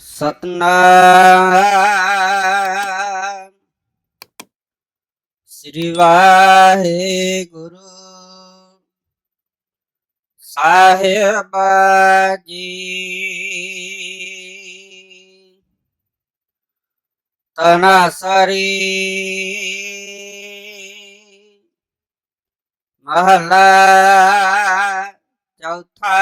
ਸਤਨਾਮ। ਸ੍ਰੀ ਵਾਹਿਗੁਰੂ। ਸਾਹਿਬ ਜੀ। ਤਨਸਰੀ ਮਹਲਾ ਚੌਥਾ।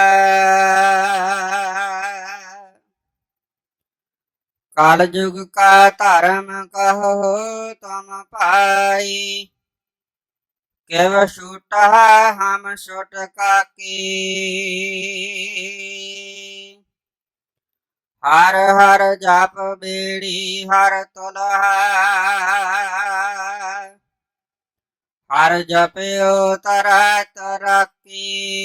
काल युग का धर्म कहो तुम पाई। केव छूट हम छूट का की हर हर जाप बेड़ी, हर तुलहा। हर जपे तरा तरकी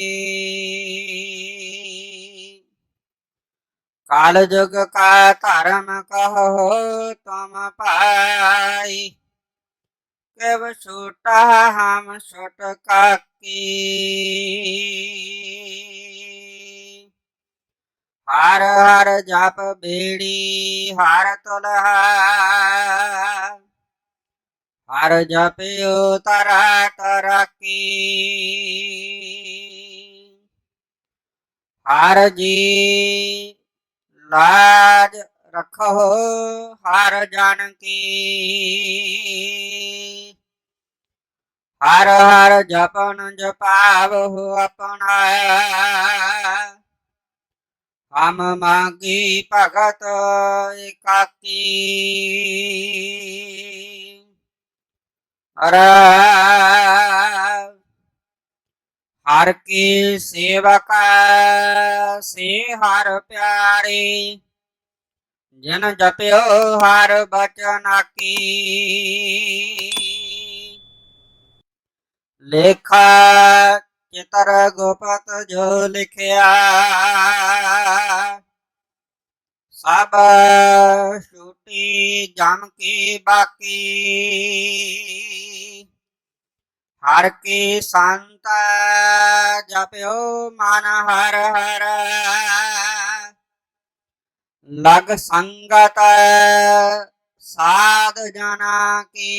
काल जग का कारण कहो तुम पाई। केव छोटा हम छोट का हार हार जाप बेड़ी, हार तुल हार जपियो तारा तरा की हार जी लाज रखो हर जानकी। की हर हर जपन जपाव हो अपना। हम मांगी भगत एकाकी। अरे हर के सेवक से हर प्यारे। जन जप्यो हर बचन की। लेखा चितर गोपत जो लिखया। सब छुट्टी जम की बाकी। ਹਰ ਕੀ ਸੰਤ ਜਪਿਓ ਮਨ ਹਰ ਹਰ। ਲਗ ਸੰਗਤ ਸਾਧ ਜਨਾ ਕੀ।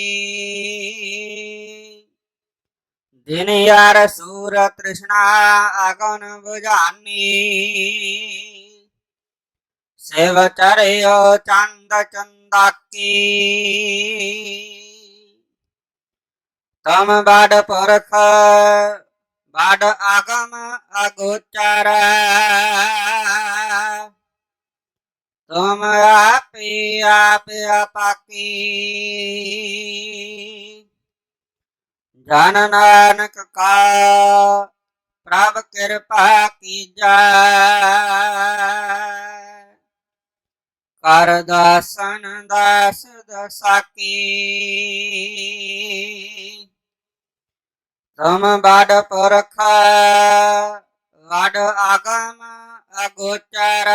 ਦਿਨ ਯਾਰ ਸੂਰ ਤ੍ਰਿਸ਼ਨਾ ਅਗਨ 부ਝਾਨੀ ਸੇਵ ਚਰਿਓ ਚੰਦ ਚੰਦਾਕੀ। ਤਮ ਬਾੜ ਪਰਖ ਬਾੜ ਆਗਮ ਅਗੋਚਰ। ਤੁਮ ਆਪੇ ਆਪ ਅਪਾਕੀ। ਜਨ ਨਾਨਕ ਕਾ ਪ੍ਰਭ ਕਿਰਪਾ ਕੀਜੈ। ਕਰ ਦਾਸਨ ਦਾਸ ਦਸਾਕੀ हम बाड परख वाड आगम अगोचर।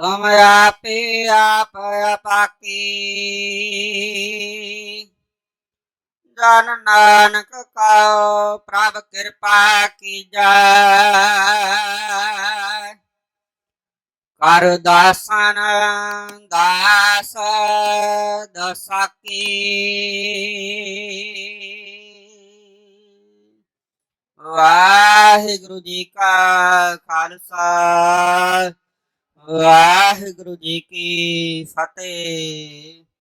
तुम आपे आप पाकी जन नानक का प्राप कृपा की जा ਕਰ ਦਾਸਨ ਦਾਸ ਦਸਾਕੀ। ਵਾਹਿਗੁਰੂ ਜੀ ਕਾ ਖਾਲਸਾ ਵਾਹਿਗੁਰੂ ਜੀ ਕੀ ਫਤਿਹ।